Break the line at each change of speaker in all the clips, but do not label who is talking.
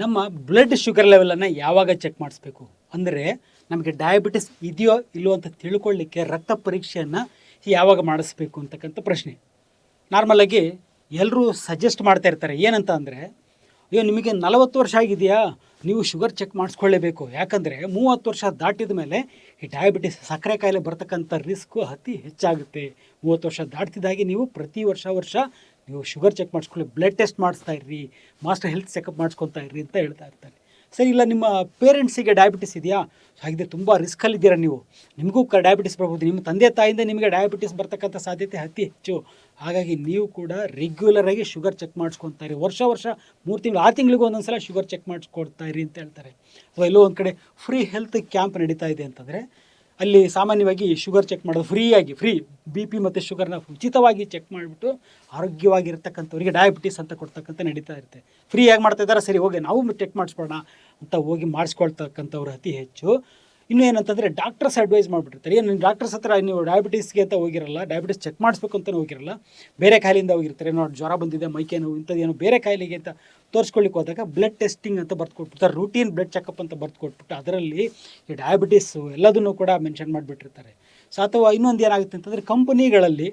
ನಮ್ಮ blood sugar ಲೆವೆಲನ್ನು ಯಾವಾಗ check ಮಾಡಿಸ್ಬೇಕು? ಅಂದರೆ ನಮಗೆ ಡಯಾಬಿಟಿಸ್ ಇದೆಯೋ ಇಲ್ಲೋ ಅಂತ ತಿಳ್ಕೊಳ್ಳಿಕ್ಕೆ ರಕ್ತ ಪರೀಕ್ಷೆಯನ್ನು ಯಾವಾಗ ಮಾಡಿಸ್ಬೇಕು ಅಂತಕ್ಕಂಥ ಪ್ರಶ್ನೆ. ನಾರ್ಮಲಾಗಿ ಎಲ್ಲರೂ ಸಜೆಸ್ಟ್ ಮಾಡ್ತಾ ಇರ್ತಾರೆ. ಏನಂತ ಅಂದರೆ, ಅಯ್ಯೋ, ನಿಮಗೆ ನಲವತ್ತು ವರ್ಷ ಆಗಿದೆಯಾ? ನೀವು ಶುಗರ್ ಚೆಕ್ ಮಾಡಿಸ್ಕೊಳ್ಳೇಬೇಕು. ಯಾಕಂದರೆ ಮೂವತ್ತು ವರ್ಷ ದಾಟಿದ ಮೇಲೆ ಈ ಡಯಾಬಿಟಿಸ್ ಸಕ್ಕರೆ ಕಾಯಿಲೆ ಬರ್ತಕ್ಕಂಥ ರಿಸ್ಕು ಅತಿ ಹೆಚ್ಚಾಗುತ್ತೆ. ಮೂವತ್ತು ವರ್ಷ ದಾಟ್ತಿದ್ದಾಗೆ ನೀವು ಪ್ರತಿ ವರ್ಷ ವರ್ಷ ನೀವು ಶುಗರ್ ಚೆಕ್ ಮಾಡಿಸ್ಕೊಳ್ಳಿ ಬ್ಲಡ್ ಟೆಸ್ಟ್ ಮಾಡಿಸ್ತಾ ಇರ್ರಿ ಮಾಸ್ಟರ್ ಹೆಲ್ತ್ ಚೆಕಪ್ ಮಾಡಿಸ್ಕೊತಾ ಇರ್ರಿ ಅಂತ ಹೇಳ್ತಾ ಇರ್ತಾರೆ. ಸರಿ, ಇಲ್ಲ, ನಿಮ್ಮ ಪೇರೆಂಟ್ಸಿಗೆ ಡಯಾಬಿಟಿಸ್ ಇದೆಯಾ? ಹಾಗಿದ್ರೆ ತುಂಬ ರಿಸ್ಕಲ್ಲಿದ್ದೀರಾ ನೀವು? ನಿಮಗೂ ಕ ಡಯಾಬಿಟಿಸ್ ಬರ್ಬೋದು. ನಿಮ್ಮ ತಂದೆ ತಾಯಿಂದ ನಿಮಗೆ ಡಯಾಬಿಟಿಸ್ ಬರ್ತಕ್ಕಂಥ ಸಾಧ್ಯತೆ ಅತಿ ಹೆಚ್ಚು. ಹಾಗಾಗಿ ನೀವು ಕೂಡ ರೆಗ್ಯುಲರಾಗಿ ಶುಗರ್ ಚೆಕ್ ಮಾಡಿಸ್ಕೊತಾ ಇರಿ. ವರ್ಷ ವರ್ಷ, ಮೂರು ತಿಂಗಳು, ಆರು ತಿಂಗಳಿಗೂ ಒಂದೊಂದು ಸಲ ಶುಗರ್ ಚೆಕ್ ಮಾಡಿಸ್ಕೊಡ್ತಾ ಇರಿ ಅಂತ ಹೇಳ್ತಾರೆ. ಅಥವಾ ಎಲ್ಲೋ ಒಂದು ಕಡೆ ಫ್ರೀ ಹೆಲ್ತ್ ಕ್ಯಾಂಪ್ ನಡೀತಾ ಇದೆ ಅಂತಂದರೆ ಅಲ್ಲಿ ಸಾಮಾನ್ಯವಾಗಿ ಶುಗರ್ ಚೆಕ್ ಮಾಡೋದು ಫ್ರೀಯಾಗಿ ಫ್ರೀ ಬಿ ಪಿ ಮತ್ತು ಶುಗರ್ನ ಉಚಿತವಾಗಿ ಚೆಕ್ ಮಾಡಿಬಿಟ್ಟು ಆರೋಗ್ಯವಾಗಿರ್ತಕ್ಕಂಥವ್ರಿಗೆ ಡಯಾಬಿಟೀಸ್ ಅಂತ ಕೊಡ್ತಕ್ಕಂಥ ನಡೀತಾ ಇರುತ್ತೆ. ಫ್ರೀಯಾಗಿ ಮಾಡ್ತಾ ಇದ್ದಾರೆ? ಸರಿ, ಹೋಗಿ ನಾವು ಚೆಕ್ ಮಾಡಿಸ್ಕೊಳ್ಳೋಣ ಅಂತ ಹೋಗಿ ಮಾಡಿಸ್ಕೊಳ್ತಕ್ಕಂಥವ್ರು ಅತಿ ಹೆಚ್ಚು. ಇನ್ನು ಏನಂತಂದರೆ ಡಾಕ್ಟರ್ಸ್ ಅಡ್ವೈಸ್ ಮಾಡಿಬಿಟ್ಟಿರ್ತಾರೆ. ಏನು ಡಾಕ್ಟರ್ಸ್ ಹತ್ರ ನೀವು ಡಯಾಬಿಟಿಸ್ಗೆ ಅಂತ ಹೋಗಿರಲ್ಲ ಡಯಾಬಿಟಿಸ್ ಚೆಕ್ ಮಾಡಿಸ್ಬೇಕು ಅಂತ ಹೋಗಿರಲ್ಲ, ಬೇರೆ ಕಾಯಿಲಿಂದ ಹೋಗಿರ್ತಾರೆ. ನೋಡಿ ಜ್ವರ ಬಂದಿದೆ, ಮೈಕೆ ನೋವು ಇಂಥದ್ದೇನೋ ಬೇರೆ ಕಾಯಿಲೆಗೆ ಅಂತ ತೋರಿಸ್ಕೊಳ್ಳಿಕ್ಕೆ ಹೋದಾಗ ಬ್ಲಡ್ ಟೆಸ್ಟಿಂಗ್ ಅಂತ ಬರ್ದು ಕೊಟ್ಬಿಡ್ತಾರೆ ರೂಟೀನ್ ಬ್ಲಡ್ ಚೆಕಪ್ ಅಂತ ಬರ್ದು ಕೊಟ್ಬಿಟ್ಟು ಅದರಲ್ಲಿ ಈ ಡಯಾಬಿಟೀಸು ಎಲ್ಲದನ್ನು ಕೂಡ ಮೆನ್ಷನ್ ಮಾಡಿಬಿಟ್ಟಿರ್ತಾರೆ. ಸೊ ಅಥವಾ ಇನ್ನೊಂದು ಏನಾಗುತ್ತೆ ಅಂತಂದರೆ ಕಂಪನಿಗಳಲ್ಲಿ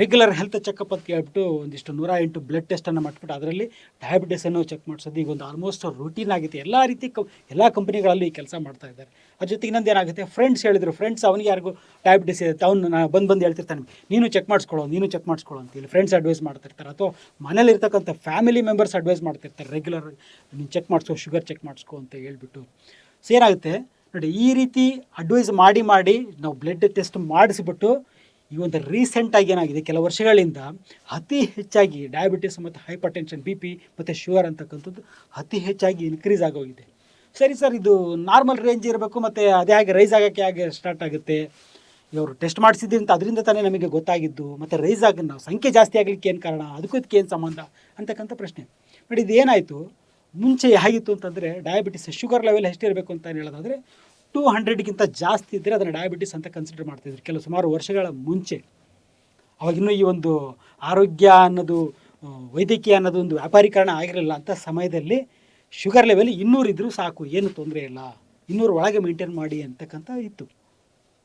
ರೆಗ್ಯುಲರ್ ಹೆಲ್ತ್ ಚೆಕಪ್ ಅಂತ ಹೇಳ್ಬಿಟ್ಟು ಒಂದಿಷ್ಟು ನೂರ ಎಂಟು ಬ್ಲಡ್ ಟೆಸ್ಟನ್ನು ಮಾಡಿಬಿಟ್ಟು ಅದರಲ್ಲಿ ಡಯಾಬಿಟಿಸನ್ನು ಚೆಕ್ ಮಾಡಿಸೋದು. ಈಗ ಒಂದು ಆಲ್ಮೋಸ್ಟ್ ರೂಟೀನ್ ಆಗಿದೆ. ಎಲ್ಲ ರೀತಿ ಕ ಎಲ್ಲ ಕಂಪ್ನಿಗಳಲ್ಲೂ ಈ ಕೆಲಸ ಮಾಡ್ತಾ ಇದ್ದಾರೆ. ಅದ್ರ ಜೊತೆಗೆ ಇನ್ನೊಂದು ಏನಾಗುತ್ತೆ? ಫ್ರೆಂಡ್ಸ್ ಹೇಳಿದ್ರು. ಫ್ರೆಂಡ್ಸ್ ಅವನಿಗೆ ಯಾರಿಗೂ ಡಯಾಬಿಟಿಸ್ ಇದೆ ಅವ್ನು ನಾನು ಬಂದು ಬಂದು ಹೇಳ್ತಿರ್ತಾನೆ. ನೀನು ಚೆಕ್ ಮಾಡಿಸ್ಕೊಳ್ಳೋ ನೀನು ಚೆಕ್ ಮಾಡಿಸ್ಕೊಳ್ಳೋ ಅಂತ ಹೇಳಿ ಫ್ರೆಂಡ್ಸ್ ಅಡ್ವೈಸ್ ಮಾಡ್ತಿರ್ತಾರೆ. ಅಥವಾ ಮನೇಲಿರ್ತಕ್ಕಂಥ ಫ್ಯಾಮಿಲಿ ಮೆಂಬರ್ಸ್ ಅಡ್ವೈಸ್ ಮಾಡ್ತಿರ್ತಾರೆ. ರೆಗ್ಯುಲರ್ ನೀನು ಚೆಕ್ ಮಾಡಿಸ್ಕೋ ಶುಗರ್ ಚೆಕ್ ಮಾಡಿಸ್ಕೋ ಅಂತ ಹೇಳ್ಬಿಟ್ಟು. ಸೊ ಏನಾಗುತ್ತೆ? ನೋಡಿ, ಈ ರೀತಿ ಅಡ್ವೈಸ್ ಮಾಡಿ ಮಾಡಿ ನಾವು ಬ್ಲಡ್ ಟೆಸ್ಟ್ ಮಾಡಿಸ್ಬಿಟ್ಟು ಈ ಒಂದು ರೀಸೆಂಟಾಗಿ ಏನಾಗಿದೆ? ಕೆಲವು ವರ್ಷಗಳಿಂದ ಅತಿ ಹೆಚ್ಚಾಗಿ ಡಯಾಬಿಟಿಸ್ ಮತ್ತು ಹೈಪರ್ ಟೆನ್ಷನ್ ಬಿ ಪಿ ಮತ್ತು ಶುಗರ್ ಅಂತಕ್ಕಂಥದ್ದು ಅತಿ ಹೆಚ್ಚಾಗಿ ಇನ್ಕ್ರೀಸ್ ಆಗೋಗಿದೆ. ಸರಿ ಸರ್ ಇದು ನಾರ್ಮಲ್ ರೇಂಜ್ ಇರಬೇಕು ಮತ್ತು ಅದೇ ಹಾಗೆ ರೈಸ್ ಆಗೋಕ್ಕೆ ಹಾಗೆ ಸ್ಟಾರ್ಟ್ ಆಗುತ್ತೆ. ಇವರು ಟೆಸ್ಟ್ ಮಾಡಿಸಿದ್ರಿ ಅಂತ ಅದರಿಂದ ತಾನೇ ನಮಗೆ ಗೊತ್ತಾಗಿದ್ದು, ಮತ್ತು ರೈಸ್ ಆಗಿ ನಾವು ಸಂಖ್ಯೆ ಜಾಸ್ತಿ ಆಗಲಿಕ್ಕೆ ಏನು ಕಾರಣ? ಅದಕ್ಕೂ ಇದಕ್ಕೆ ಏನು ಸಂಬಂಧ? ಅಂತಕ್ಕಂಥ ಪ್ರಶ್ನೆ. ನೋಡಿ, ಇದು ಏನಾಯಿತು? ಮುಂಚೆ ಹೇಗಿತ್ತು ಅಂತಂದರೆ ಡಯಾಬಿಟಿಸ್ ಶುಗರ್ ಲೆವೆಲ್ ಎಷ್ಟಿರಬೇಕು ಅಂತ ಹೇಳೋದಾದರೆ ಟೂ ಹಂಡ್ರೆಡ್ಗಿಂತ ಜಾಸ್ತಿ ಇದ್ದರೆ ಅದನ್ನು ಡಯಾಬಿಟಿಸ್ ಅಂತ ಕನ್ಸಿಡರ್ ಮಾಡ್ತಿದ್ರು. ಕೆಲವು ಸುಮಾರು ವರ್ಷಗಳ ಮುಂಚೆ. ಅವಾಗಿನ್ನೂ ಈ ಒಂದು ಆರೋಗ್ಯ ಅನ್ನೋದು ವೈದ್ಯಕೀಯ ಅನ್ನೋದು ಒಂದು ವ್ಯಾಪಾರೀಕರಣ ಆಗಿರಲಿಲ್ಲ ಅಂತ ಸಮಯದಲ್ಲಿ ಶುಗರ್ ಲೆವೆಲ್ ಇನ್ನೂರು ಇದ್ದರೂ ಸಾಕು, ಏನು ತೊಂದರೆ ಇಲ್ಲ. ಇನ್ನೂರು ಒಳಗೆ ಮೇಂಟೈನ್ ಮಾಡಿ ಅಂತಕ್ಕಂಥ ಇತ್ತು.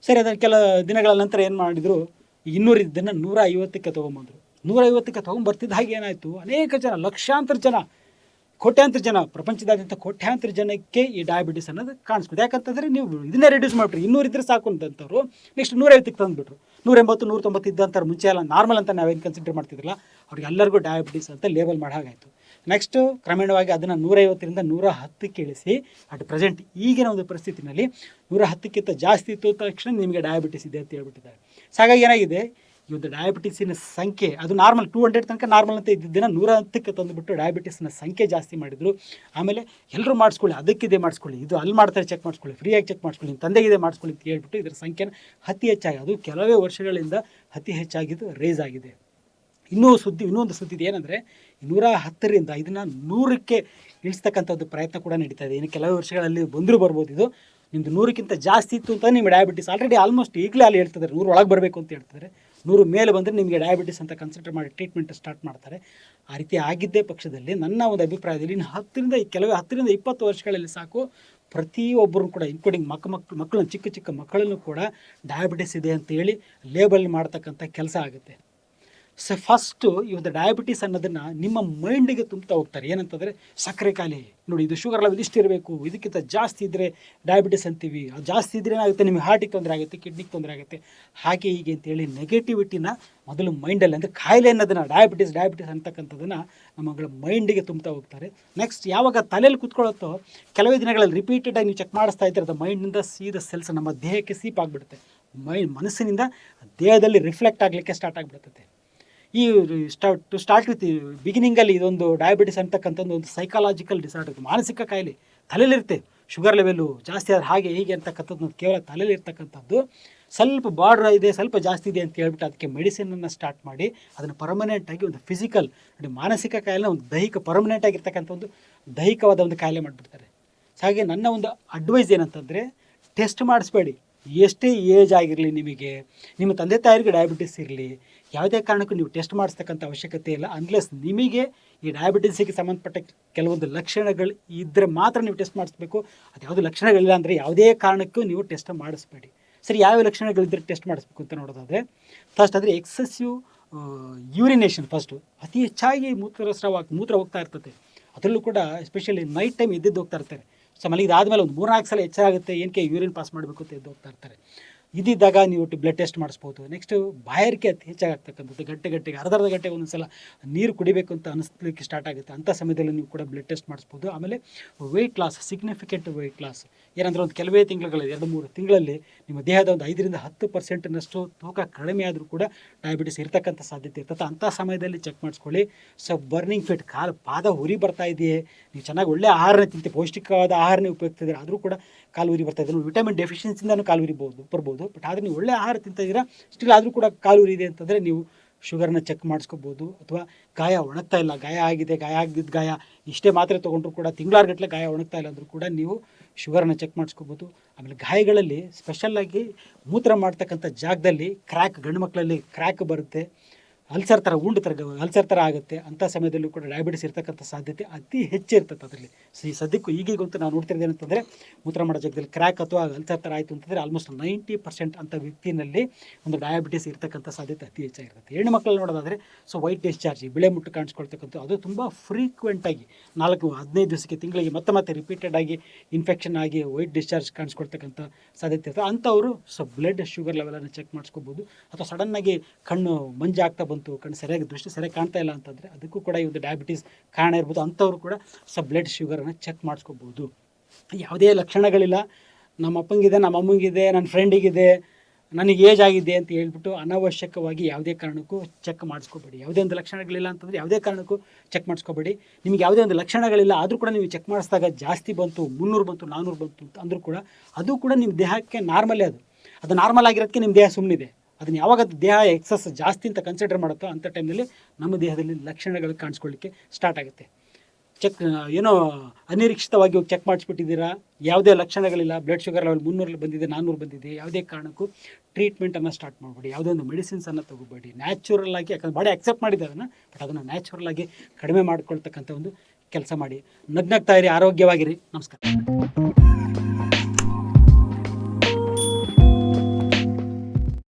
ಸರಿ ಅದನ್ನು ಕೆಲ ದಿನಗಳ ನಂತರ ಏನು ಮಾಡಿದರು ಇನ್ನೂರಿದ್ದನ್ನು ನೂರ ಐವತ್ತಕ್ಕೆ ತೊಗೊಂಬಂದರು. ನೂರೈವತ್ತಕ್ಕೆ ತೊಗೊಂಬರ್ತಿದ್ದ ಹಾಗೆ ಏನಾಯಿತು? ಅನೇಕ ಜನ, ಲಕ್ಷಾಂತರ ಜನ ಕೋಟ್ಯಾಂತರ ಜನ, ಪ್ರಪಂಚದಾದ್ಯಂತ ಕೋಟ್ಯಾಂತರ ಜನಕ್ಕೆ ಈ ಡಯಾಬಿಟಿಸ್ ಅನ್ನೋದು ಕಾಣಿಸ್ಬೋದು ಯಾಕಂತಂದರೆ ನೀವು ಇದನ್ನೇ ರಿಡ್ಯೂಸ್ ಮಾಡಿಬಿಟ್ರಿ. ಇದ್ದರೆ ಸಾಕು ಅಂತಂತವ್ರು. ನೆಕ್ಸ್ಟ್ ನೂರೈವತ್ತಕ್ಕೆ ತಂದುಬಿಟ್ರು. ನೂರ ಎಂಬತ್ತು, ನೂರ ತೊಂಬತ್ತು ಇದ್ದಂತಾರೆ ಮುಂಚೆ ಎಲ್ಲ ನಾರ್ಮಲ್ ಅಂತ ನಾವೇನು ಕನ್ಸಿಡರ್ ಮಾಡ್ತಿದ್ರಲ್ಲ, ಅವ್ರಿಗೆ ಎಲ್ಲರಿಗೂ ಡಯಾಬಿಟಿಸ್ ಅಂತ ಲೇಬಲ್ ಮಾಡಾಗಾಯ್ತು ನೆಕ್ಸ್ಟು ಕ್ರಮೇಣವಾಗಿ ಅದನ್ನು ನೂರೈವತ್ತರಿಂದ ನೂರ ಹತ್ತಕ್ಕೆ ಇಳಿಸಿ ಅಟ್ ಪ್ರೆಸೆಂಟ್ ಈಗಿನ ಒಂದು ಪರಿಸ್ಥಿತಿನಲ್ಲಿ ನೂರ ಹತ್ತಕ್ಕಿಂತ ಜಾಸ್ತಿ ಇತ್ತು. ತಕ್ಷಣ ನಿಮಗೆ ಡಯಾಬಿಟಿಸ್ ಇದೆ ಅಂತ ಹೇಳ್ಬಿಟ್ಟಿದ್ದಾರೆ. ಹಾಗಾಗಿ ಏನಾಗಿದೆ? ಒಂದು ಡಯಾಬಿಟಿಸಿನ ಸಂಖ್ಯೆ, ಅದು ನಾರ್ಮಲ್ ಟೂ ಹಂಡ್ರೆಡ್ ತನಕ ನಾರ್ಮಲ್ ಅಂತ ಇದ್ದಿದ್ದನ್ನು ನೂರ ಹತ್ತಕ್ಕೆ ತಂದುಬಿಟ್ಟು ಡಯಾಬಿಟಿಸ್ನ ಸಂಖ್ಯೆ ಜಾಸ್ತಿ ಮಾಡಿದರು. ಆಮೇಲೆ ಎಲ್ಲರೂ ಮಾಡಿಸ್ಕೊಳ್ಳಿ ಅದಕ್ಕಿದೆ ಮಾಡಿಸ್ಕೊಳ್ಳಿ, ಇದು ಅಲ್ಲಿ ಮಾಡ್ತಾರೆ ಚೆಕ್ ಮಾಡಿಸ್ಕೊಳ್ಳಿ ಫ್ರೀಯಾಗಿ ಚೆಕ್ ಮಾಡಿಸ್ಕೊಳ್ಳಿ ನಿಮ್ಮ ತಂದೆಗಿದೆ ಮಾಡಿಸ್ಕೊಳ್ಳಿ ಅಂತ ಹೇಳ್ಬಿಟ್ಟು ಇದರ ಸಂಖ್ಯೆನ ಅತಿ ಹೆಚ್ಚಾಗಿ, ಅದು ಕೆಲವೇ ವರ್ಷಗಳಿಂದ ಅತಿ ಹೆಚ್ಚಾಗಿದ್ದು ರೇಸ್ ಆಗಿದೆ. ಇನ್ನೂ ಸುದ್ದಿ, ಇನ್ನೊಂದು ಸುದ್ದಿ ಇದೆ ಏನಂದರೆ, ನೂರ ಹತ್ತರಿಂದ ಇದನ್ನು ನೂರಕ್ಕೆ ಇಳಿಸ್ತಕ್ಕಂಥದ್ದು ಪ್ರಯತ್ನ ಕೂಡ ನಡೀತಾ ಇದೆ. ಇನ್ನು ಕೆಲವು ವರ್ಷಗಳಲ್ಲಿ ಬಂದರೂ ಬರ್ಬೋದು ಇದು. ನಿಮ್ಮದು ನೂರಕ್ಕಿಂತ ಜಾಸ್ತಿ ಇತ್ತು ಅಂತ ನಿಮ್ಮ ಡಯಾಬಿಟಿಸ್ ಆಲ್ರೆಡಿ ಆಲ್ಮೋಸ್ಟ್ ಈಗಲೇ ಅಲ್ಲಿ ಹೇಳ್ತಿದ್ದಾರೆ ನೂರು ಒಳಗೆ ಬರಬೇಕು ಅಂತ ಹೇಳ್ತಿದ್ದಾರೆ. ನೂರು ಮೇಲೆ ಬಂದರೆ ನಿಮಗೆ ಡಯಾಬಿಟಿಸ್ ಅಂತ ಕನ್ಸಿಡರ್ ಮಾಡಿ ಟ್ರೀಟ್ಮೆಂಟ್ ಸ್ಟಾರ್ಟ್ ಮಾಡ್ತಾರೆ. ಆ ರೀತಿ ಆಗಿದ್ದೇ ಪಕ್ಷದಲ್ಲಿ ನನ್ನ ಒಂದು ಅಭಿಪ್ರಾಯದಲ್ಲಿ ಇನ್ನು ಹತ್ತರಿಂದ ಕೆಲವೇ ಹತ್ತರಿಂದ ಇಪ್ಪತ್ತು ವರ್ಷಗಳಲ್ಲಿ ಸಾಕು ಪ್ರತಿಯೊಬ್ಬರು ಕೂಡ ಇನ್ಕ್ಲೂಡಿಂಗ್ ಮಕ್ಕ ಮಕ್ಕಳು ಚಿಕ್ಕ ಚಿಕ್ಕ ಮಕ್ಕಳನ್ನು ಕೂಡ ಡಯಾಬಿಟಿಸ್ ಇದೆ ಅಂತ ಹೇಳಿ ಲೇಬಲ್ ಮಾಡ್ತಕ್ಕಂಥ ಕೆಲಸ ಆಗುತ್ತೆ. ಸೊ ಫಸ್ಟು ಈ ಒಂದು ಡಯಾಬಿಟಿಸ್ ಅನ್ನೋದನ್ನು ನಿಮ್ಮ ಮೈಂಡಿಗೆ ತುಂಬ್ತಾ ಹೋಗ್ತಾರೆ. ಏನಂತಂದರೆ, ಸಕ್ಕರೆ ಖಾಲಿ. ನೋಡಿ, ಇದು ಶುಗರ್ ಲೆವೆಲ್ ಇಷ್ಟು ಇರಬೇಕು. ಇದಕ್ಕಿಂತ ಜಾಸ್ತಿ ಇದ್ದರೆ ಡಯಾಬಿಟಿಸ್ ಅಂತೀವಿ. ಅದು ಜಾಸ್ತಿ ಇದ್ರೆ ಏನಾಗುತ್ತೆ? ನಿಮಗೆ ಹಾರ್ಟಿಗೆ ತೊಂದರೆ ಆಗುತ್ತೆ ಕಿಡ್ನಿಗೆ ತೊಂದರೆ ಆಗುತ್ತೆ. ಹಾಗೆ ಹೀಗೆ ಅಂತೇಳಿ ನೆಗೆಟಿವಿಟಿನ ಮೊದಲು ಮೈಂಡಲ್ಲಿ ಅಂದರೆ ಕಾಯಿಲೆ ಅನ್ನೋದನ್ನು ಡಯಾಬಿಟಿಸ್ ಡಯಾಬಿಟಿಸ್ ಅಂತಕ್ಕಂಥದ್ದನ್ನು ನಮ್ಮಗಳ ಮೈಂಡಿಗೆ ತುಂಬ್ತಾ ಹೋಗ್ತಾರೆ. ನೆಕ್ಸ್ಟ್ ಯಾವಾಗ ತಲೆಯಲ್ಲಿ ಕುತ್ಕೊಳ್ಳುತ್ತೋ, ಕೆಲವೇ ದಿನಗಳಲ್ಲಿ ರಿಪೀಟೆಡಾಗಿ ನೀವು ಚೆಕ್ ಮಾಡಿಸ್ತಾ ಇದ್ದರೆ ಅದು ಮೈಂಡಿಂದ ಸೀದ ಸೆಲ್ಸ್ ನಮ್ಮ ದೇಹಕ್ಕೆ ಸೀಪ್ ಆಗಿಬಿಡುತ್ತೆ. ಮೈ ಮನಸ್ಸಿನಿಂದ ದೇಹದಲ್ಲಿ ರಿಫ್ಲೆಕ್ಟ್ ಆಗಲಿಕ್ಕೆ ಸ್ಟಾರ್ಟ್ ಆಗಿಬಿಡುತ್ತೆ ಈ ಸ್ಟಾರ್ಟ್ ಟು ಸ್ಟಾರ್ಟ್ ವಿತ್ ಬಿಗಿನಿಂಗಲ್ಲಿ ಇದೊಂದು ಡಯಾಬಿಟಿಸ್ ಅಂತಕ್ಕಂಥದ್ದು ಒಂದು ಸೈಕಾಲಜಿಕಲ್ ಡಿಸಾರ್ಡರ್ ಮಾನಸಿಕ ಕಾಯಿಲೆ ತಲೆಯಲ್ಲಿರುತ್ತೆ. ಶುಗರ್ ಲೆವೆಲ್ಲು ಜಾಸ್ತಿ ಆದರೆ ಹಾಗೆ ಹೀಗೆ ಅಂತಕ್ಕಂಥದ್ದು ಕೇವಲ ತಲೆಯಲ್ಲಿ ಇರ್ತಕ್ಕಂಥದ್ದು. ಸ್ವಲ್ಪ ಬಾರ್ಡ್ರ್ ಇದೆ, ಸ್ವಲ್ಪ ಜಾಸ್ತಿ ಇದೆ ಅಂತ ಹೇಳ್ಬಿಟ್ಟು ಅದಕ್ಕೆ ಮೆಡಿಸಿನನ್ನು ಸ್ಟಾರ್ಟ್ ಮಾಡಿ ಅದನ್ನು ಪರ್ಮನೆಂಟಾಗಿ ಒಂದು ಫಿಸಿಕಲ್ ಅಂದರೆ ಮಾನಸಿಕ ಕಾಯಿಲೆ ಒಂದು ದೈಹಿಕ ಪರ್ಮನೆಂಟ್ ಆಗಿರ್ತಕ್ಕಂಥ ಒಂದು ದೈಹಿಕವಾದ ಒಂದು ಕಾಯಿಲೆ ಮಾಡಿಬಿಡ್ತಾರೆ. ಹಾಗೆ ನನ್ನ ಒಂದು ಅಡ್ವೈಸ್ ಏನಂತಂದರೆ ಟೆಸ್ಟ್ ಮಾಡಿಸ್ಬೇಡಿ. ಎಷ್ಟೇ ಏಜ್ ಆಗಿರಲಿ ನಿಮಗೆ, ನಿಮ್ಮ ತಂದೆ ತಾಯಿಗೆ ಡಯಾಬಿಟಿಸ್ ಇರಲಿ, ಯಾವುದೇ ಕಾರಣಕ್ಕೂ ನೀವು ಟೆಸ್ಟ್ ಮಾಡಿಸ್ತಕ್ಕಂಥ ಅವಶ್ಯಕತೆ ಇಲ್ಲ. ಅನ್ಲೆಸ್ ನಿಮಗೆ ಈ ಡಯಾಬಿಟಿಸಿಗೆ ಸಂಬಂಧಪಟ್ಟ ಕೆಲವೊಂದು ಲಕ್ಷಣಗಳು ಇದ್ದರೆ ಮಾತ್ರ ನೀವು ಟೆಸ್ಟ್ ಮಾಡಿಸ್ಬೇಕು. ಅದು ಯಾವುದೇ ಲಕ್ಷಣಗಳಿಲ್ಲ ಅಂದರೆ ಯಾವುದೇ ಕಾರಣಕ್ಕೂ ನೀವು ಟೆಸ್ಟ್ ಮಾಡಿಸ್ಬೇಡಿ. ಸರಿ ಯಾವ ಲಕ್ಷಣಗಳಿದ್ದರೆ ಟೆಸ್ಟ್ ಮಾಡಿಸ್ಬೇಕು ಅಂತ ನೋಡೋದಾದರೆ ಫಸ್ಟ್ ಅಂದರೆ ಎಕ್ಸೆಸಿವ್ ಯೂರಿನೇಷನ್ ಫಸ್ಟು ಅತಿ ಹೆಚ್ಚಾಗಿ ಮೂತ್ರಸ್ರಾವ ಮೂತ್ರ ಹೋಗ್ತಾ ಇರ್ತದೆ. ಅದರಲ್ಲೂ ಕೂಡ ಎಸ್ಪೆಷಲಿ ನೈಟ್ ಟೈಮ್ ಎದ್ದಿದ್ದು ಹೋಗ್ತಾ ಇರ್ತಾರೆ. ಸೊ ಮಲಗಿದಾದ್ಮೇಲೆ ಒಂದು ಮೂರ್ನಾಲ್ಕು ಸಲ ಹೆಚ್ಚಾಗುತ್ತೆ ಏನಕ್ಕೆ ಯೂರಿನ್ ಪಾಸ್ ಮಾಡಬೇಕು ಅಂತ ಎದ್ದು ಹೋಗ್ತಾ ಇರ್ತಾರೆ. ಇದ್ದಿದ್ದಾಗ ನೀವು ಬ್ಲಡ್ ಟೆಸ್ಟ್ ಮಾಡಿಸ್ಬೋದು. ನೆಕ್ಸ್ಟ್ ಬಾಯಾರಿಕೆ ಅತಿ ಹೆಚ್ಚಾಗ್ತಕ್ಕಂಥದ್ದು. ಗಂಟೆ ಗಂಟೆಗೆ, ಅರ್ಧ ಅರ್ಧ ಗಂಟೆಗೆ ಒಂದೊಂದು ಸಲ ನೀರು ಕುಡಿಬೇಕು ಅಂತ ಅನಿಸ್ಲಿಕ್ಕೆ ಸ್ಟಾರ್ಟ್ ಆಗುತ್ತೆ. ಅಂಥ ಸಮಯದಲ್ಲಿ ನೀವು ಕೂಡ ಬ್ಲಡ್ ಟೆಸ್ಟ್ ಮಾಡಿಸ್ಬೋದು. ಆಮೇಲೆ weight loss significant weight loss ಏನಂದ್ರೆ ಒಂದು ಕೆಲವೇ ತಿಂಗಳಲ್ಲಿ ಎರಡು ಮೂರು ತಿಂಗಳಲ್ಲಿ ನಿಮ್ಮ ದೇಹದ ಒಂದು ಐದರಿಂದ ಹತ್ತು ಪರ್ಸೆಂಟ್ನಷ್ಟು ತೂಕ ಕಡಿಮೆ ಆದರೂ ಕೂಡ ಡಯಾಬಿಟಿಸ್ ಇರ್ತಕ್ಕಂಥ ಸಾಧ್ಯತೆ ಇರ್ತದೆ. ಅಂಥ ಸಮಯದಲ್ಲಿ ಚೆಕ್ ಮಾಡಿಸ್ಕೊಳ್ಳಿ. ಸೊ ಬರ್ನಿಂಗ್ ಫಿಟ್ ಕಾಲು ಪಾದ ಉರಿ ಬರ್ತಾ ಇದೆಯೇ? ನೀವು ಚೆನ್ನಾಗಿ ಒಳ್ಳೆ ಆಹಾರನೇ ತಿಂತೀವಿ ಪೌಷ್ಟಿಕವಾದ ಆಹಾರನೇ ಉಪಯೋಗಿಸ್ತಿದ್ರೆ ಆದರೂ ಕೂಡ ಕಾಲು ಉರಿ ಬರ್ತಾ ಇದೆ. ವಿಟಮಿನ್ ಡೆಫಿಷಿಯನ್ಸಿಂದನೂ ಕಾಲು ಉರಿಬೋದು, ಬರ್ಬೋದು. ಬಟ್ ಆದರೆ ನೀವು ಒಳ್ಳೆ ಆಹಾರ ತಿಂತಾ ಇದ್ದೀರಾ ಸ್ಟಿಲ್ ಆದರೂ ಕೂಡ ಕಾಲು ಇದೆ ಅಂತಂದರೆ ನೀವು ಶುಗರ್ನ ಚೆಕ್ ಮಾಡಿಸ್ಕೋಬೋದು ಅಥವಾ ಗಾಯ ಒಣಗ್ತಾ ಇಲ್ಲ, ಗಾಯ ಆಗಿದೆ, ಗಾಯ ಆಗಿದ್ದ ಗಾಯ ಇಷ್ಟೇ ಮಾತ್ರೆ ತೊಗೊಂಡ್ರು ಕೂಡ ತಿಂಗಳಾರ್ಗಟ್ಲೆ ಗಾಯ ಒಣಗ್ತಾ ಇಲ್ಲ ಅಂದರೂ ಕೂಡ ನೀವು ಶುಗರನ್ನ ಚೆಕ್ ಮಾಡಿಸ್ಕೋಬೋದು. ಆಮೇಲೆ ಗಾಯಗಳಲ್ಲಿ ಸ್ಪೆಷಲ್ಲಾಗಿ ಮೂತ್ರ ಮಾಡ್ತಕ್ಕಂಥ ಜಾಗದಲ್ಲಿ ಕ್ರ್ಯಾಕ್ ಗಂಡು ಮಕ್ಕಳಲ್ಲಿ ಕ್ರ್ಯಾಕ್ ಬರುತ್ತೆ. ಅಲ್ಸರ್ ಥರ, ಉಂಡು ಥರ ಅಲ್ಸರ್ ಥರ ಆಗುತ್ತೆ. ಅಂಥ ಸಮಯದಲ್ಲೂ ಕೂಡ ಡಯಾಬಿಟಿಸ್ ಇರ್ತಕ್ಕಂಥ ಸಾಧ್ಯತೆ ಅತಿ ಹೆಚ್ಚು ಇರ್ತದೆ ಅದರಲ್ಲಿ. ಈ ಸದ್ಯಕ್ಕೂ ಈಗೀಗಂತೂ ನಾವು ನೋಡ್ತಿರೋದು ಏನಂತಂದರೆ ಮೂತ್ರ ಮಾಡೋ ಜಾಗದಲ್ಲಿ ಕ್ರ್ಯಾಕ್ ಅಥವಾ ಅಲ್ಸರ್ ಥರ ಆಯಿತು ಅಂತಂದರೆ ಆಲ್ಮೋಸ್ಟ್ ನೈಂಟಿ ಪರ್ಸೆಂಟ್ ಅಂಥ ವ್ಯಕ್ತಿನಲ್ಲಿ ಒಂದು ಡಯಾಬಿಟಿಸ್ ಇರ್ತಕ್ಕಂಥ ಸಾಧ್ಯತೆ ಅತಿ ಹೆಚ್ಚಾಗಿರುತ್ತೆ ಹೆಣ್ಣು ಮಕ್ಕಳು ನೋಡೋದಾದರೆ ಸೊ ವೈಟ್ ಡಿಸ್ಚಾರ್ಜ್ ಬಿಳೆ ಮುಟ್ಟು ಕಾಣಿಸ್ಕೊಳ್ತಕ್ಕಂಥ ಅದು ತುಂಬ ಫ್ರೀಕ್ವೆಂಟಾಗಿ ನಾಲ್ಕು, ಹದಿನೈದು ದಿವಸಕ್ಕೆ, ತಿಂಗಳಿಗೆ ಮತ್ತೆ ಮತ್ತೆ ರಿಪೀಟೆಡ್ ಆಗಿ ಇನ್ಫೆಕ್ಷನ್ ಆಗಿ ವೈಟ್ ಡಿಸ್ಚಾರ್ಜ್ ಕಾಣಿಸ್ಕೊಳ್ತಕ್ಕಂಥ ಸಾಧ್ಯತೆ ಇರ್ತದೆ. ಅಂಥವರು ಸೊ ಬ್ಲಡ್ ಶುಗರ್ ಲೆವೆಲನ್ನು ಚೆಕ್ ಮಾಡಿಸ್ಕೋಬೋದು. ಅಥವಾ ಸಡನ್ನಾಗಿ ಕಣ್ಣು ಮಂಜಾಗ್ತಾ ಬಂತು ಕಣ್ಣು ಸರಿಯಾಗಿ ದೃಷ್ಟಿ ಸರಿಯಾಗಿ ಕಾಣ್ತಾ ಇಲ್ಲ ಅಂತಂದರೆ ಅದಕ್ಕೂ ಕೂಡ ಈ ಡಯಾಬಿಟಿಸ್ ಕಾರಣ ಇರ್ಬೋದು. ಅಂಥವ್ರು ಕೂಡ ಸೊ ಬ್ಲಡ್ ಶುಗರನ್ನು ಚೆಕ್ ಮಾಡಿಸ್ಕೋಬೋದು. ಯಾವುದೇ ಲಕ್ಷಣಗಳಿಲ್ಲ. ನಮ್ಮ ಅಪ್ಪಂಗಿದೆ ನಮ್ಮ ಅಮ್ಮಂಗಿದೆ ನನ್ನ ಫ್ರೆಂಡಿಗಿದೆ ನನಗೆ ಏಜ್ ಆಗಿದೆ ಅಂತ ಹೇಳ್ಬಿಟ್ಟು ಅನಾವಶ್ಯಕವಾಗಿ ಯಾವುದೇ ಕಾರಣಕ್ಕೂ ಚೆಕ್ ಮಾಡಿಸ್ಕೋಬೇಡಿ. ಯಾವುದೇ ಒಂದು ಲಕ್ಷಣಗಳಿಲ್ಲ ಅಂತಂದರೆ ಯಾವುದೇ ಕಾರಣಕ್ಕೂ ಚೆಕ್ ಮಾಡಿಸ್ಕೋಬೇಡಿ. ನಿಮಗೆ ಯಾವುದೇ ಒಂದು ಲಕ್ಷಣಗಳಿಲ್ಲ, ಆದರೂ ಕೂಡ ನೀವು ಚೆಕ್ ಮಾಡಿಸಿದಾಗ ಜಾಸ್ತಿ ಬಂತು, ಮುನ್ನೂರು ಬಂತು ನಾನ್ನೂರು ಬಂತು ಅಂತ ಅಂದರೂ ಕೂಡ ಅದು ಕೂಡ ನಿಮ್ಮ ದೇಹಕ್ಕೆ ನಾರ್ಮಲೇ ಅದು. ಅದು ನಾರ್ಮಲ್ ಆಗಿರೋದಕ್ಕೆ ನಿಮ್ಮ ದೇಹ ಸುಮ್ಮನಿದೆ ಅದನ್ನು ಯಾವಾಗ ದೇಹ ಎಕ್ಸಸ್ ಜಾಸ್ತಿ ಅಂತ ಕನ್ಸಿಡರ್ ಮಾಡುತ್ತೋ ಅಂಥ ಟೈಮ್ನಲ್ಲಿ ನಮ್ಮ ದೇಹದಲ್ಲಿ ಲಕ್ಷಣಗಳು ಕಾಣಿಸ್ಕೊಳ್ಳಿಕ್ಕೆ ಸ್ಟಾರ್ಟ್ ಆಗುತ್ತೆ. ಚೆಕ್ ಏನೋ ಅನಿರೀಕ್ಷಿತವಾಗಿ ಹೋಗಿ ಚೆಕ್ ಮಾಡಿಸ್ಬಿಟ್ಟಿದ್ದೀರಾ? ಯಾವುದೇ ಲಕ್ಷಣಗಳಿಲ್ಲ ಬ್ಲಡ್ ಶುಗರ್ ಲೆವೆಲ್ ಮುನ್ನೂರಲ್ಲಿ ಬಂದಿದೆ, ನಾನ್ನೂರು ಬಂದಿದೆ, ಯಾವುದೇ ಕಾರಣಕ್ಕೂ ಟ್ರೀಟ್ಮೆಂಟನ್ನು ಸ್ಟಾರ್ಟ್ ಮಾಡಬೇಡಿ. ಯಾವುದೇ ಒಂದು ಮೆಡಿಸಿನ್ಸನ್ನು ತಗೋಬೇಡಿ. ನ್ಯಾಚುರಲ್ ಆಗಿ, ಯಾಕಂದ್ರೆ ಬಾಡಿ ಅಕ್ಸೆಪ್ಟ್ ಮಾಡಿದೆ ಅದನ್ನು ಬಟ್ ಅದನ್ನು ನ್ಯಾಚುರಲ್ ಆಗಿ ಕಡಿಮೆ ಮಾಡ್ಕೊಳ್ತಕ್ಕಂಥ ಒಂದು ಕೆಲಸ ಮಾಡಿ. ನಗ್ನಗ್ತಾ ಇರಿ, ಆರೋಗ್ಯವಾಗಿರಿ. ನಮಸ್ಕಾರ.